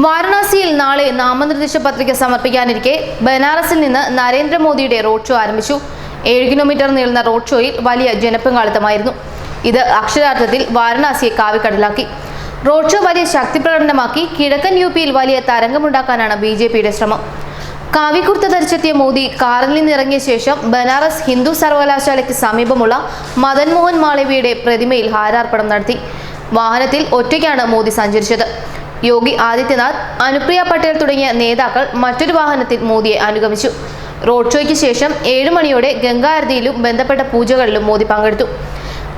വാരണാസിയിൽ നാളെ നാമനിർദ്ദേശ പത്രിക സമർപ്പിക്കാനിരിക്കെ ബനാറസിൽ നിന്ന് നരേന്ദ്രമോദിയുടെ റോഡ് ഷോ ആരംഭിച്ചു. ഏഴ് കിലോമീറ്റർ നീളുന്ന റോഡ് ഷോയിൽ വലിയ ജനപങ്കാളിത്തമായിരുന്നു ഇത് അക്ഷരാർത്ഥത്തിൽ വാരണാസിയെ കാവിക്കടലാക്കി. റോഡ് ഷോ വലിയ ശക്തി പ്രകടനമാക്കി കിഴക്കൻ യു പിയിൽ വലിയ തരംഗമുണ്ടാക്കാനാണ് ബി ജെ പിയുടെ ശ്രമം. കാവിക്കുർത്ത ധരിച്ചെത്തിയ മോദി കാറിൽ നിന്നിറങ്ങിയ ശേഷം ബനാറസ് ഹിന്ദു സർവകലാശാലയ്ക്ക് സമീപമുള്ള മദൻ മോഹൻ മാളവിയുടെ പ്രതിമയിൽ ഹാരാർപ്പണം നടത്തി. വാഹനത്തിൽ ഒറ്റയ്ക്കാണ് മോദി സഞ്ചരിച്ചത്. യോഗി ആദിത്യനാഥ് അനുപ്രിയ പട്ടേൽ തുടങ്ങിയ നേതാക്കൾ മറ്റൊരു വാഹനത്തിൽ മോദിയെ അനുഗമിച്ചു. റോഡ് ഷോയ്ക്ക് ശേഷം ഏഴ് മണിയോടെ ഗംഗാരതിയിലും ബന്ധപ്പെട്ട പൂജകളിലും മോദി പങ്കെടുത്തു.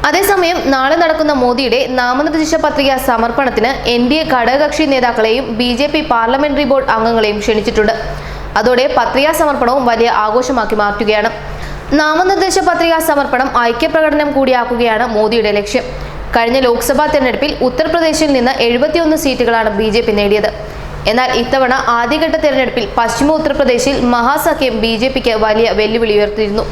അതേസമയം നാളെ നടക്കുന്ന മോദിയുടെ നാമനിർദ്ദേശ പത്രിക സമർപ്പണത്തിന് എൻ ഡി എ ഘടകകക്ഷി നേതാക്കളെയും B J P parliamentary board അംഗങ്ങളെയും ക്ഷണിച്ചിട്ടുണ്ട്. അതോടെ പത്രികാ സമർപ്പണവും വലിയ ആഘോഷമാക്കി മാറ്റുകയാണ്. നാമനിർദ്ദേശ പത്രികാ സമർപ്പണം ഐക്യപ്രകടനം കൂടിയാക്കുകയാണ് മോദിയുടെ ലക്ഷ്യം. കഴിഞ്ഞ ലോക്സഭാ തെരഞ്ഞെടുപ്പിൽ ഉത്തർപ്രദേശിൽ നിന്ന് എഴുപത്തിയൊന്ന് സീറ്റുകളാണ് ബി ജെ പി നേടിയത്. എന്നാൽ ഇത്തവണ ആദ്യഘട്ട തെരഞ്ഞെടുപ്പിൽ പശ്ചിമ ഉത്തർപ്രദേശിൽ മഹാസഖ്യം ബി ജെ പിക്ക് വലിയ വെല്ലുവിളി ഉയർത്തിയിരുന്നു.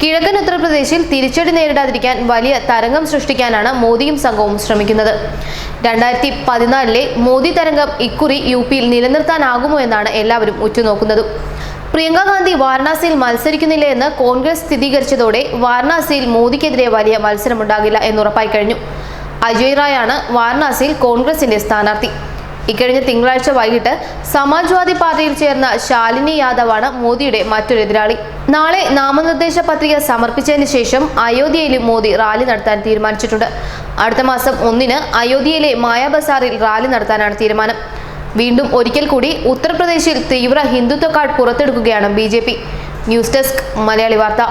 കിഴക്കൻ ഉത്തർപ്രദേശിൽ തിരിച്ചടി നേരിടാതിരിക്കാൻ വലിയ തരംഗം സൃഷ്ടിക്കാനാണ് മോദിയും സംഘവും ശ്രമിക്കുന്നത്. രണ്ടായിരത്തി പതിനാലിലെ മോദി തരംഗം ഇക്കുറി യു പിയിൽ നിലനിർത്താനാകുമോ എന്നാണ് എല്ലാവരും ഉറ്റുനോക്കുന്നത്. പ്രിയങ്ക ഗാന്ധി വാരണാസിയിൽ മത്സരിക്കുന്നില്ല എന്ന് കോൺഗ്രസ് സ്ഥിരീകരിച്ചതോടെ വാരണാസിയിൽ മോദിക്കെതിരെ വലിയ മത്സരമുണ്ടാകില്ല എന്നുറപ്പായി കഴിഞ്ഞു. അജയ് റായാണ് വാരണാസിയിൽ കോൺഗ്രസിന്റെ സ്ഥാനാർത്ഥി. ഇക്കഴിഞ്ഞ തിങ്കളാഴ്ച വൈകിട്ട് സമാജ്വാദി പാർട്ടിയിൽ ചേർന്ന ശാലിനി യാദവാണ് മോദിയുടെ മറ്റൊരു എതിരാളി. നാളെ നാമനിർദ്ദേശ പത്രിക സമർപ്പിച്ചതിന് ശേഷം അയോധ്യയിലും മോദി റാലി നടത്താൻ തീരുമാനിച്ചിട്ടുണ്ട്. അടുത്ത മാസം ഒന്നിന് അയോധ്യയിലെ മായാബസാറിൽ റാലി നടത്താനാണ് തീരുമാനം. വീണ്ടും ഒരിക്കൽ കൂടി ഉത്തർപ്രദേശിൽ തീവ്ര ഹിന്ദുത്വ കാർഡ് പുറത്തെടുക്കുകയാണ് ബി ന്യൂസ് ഡെസ്ക് മലയാളി വാർത്ത.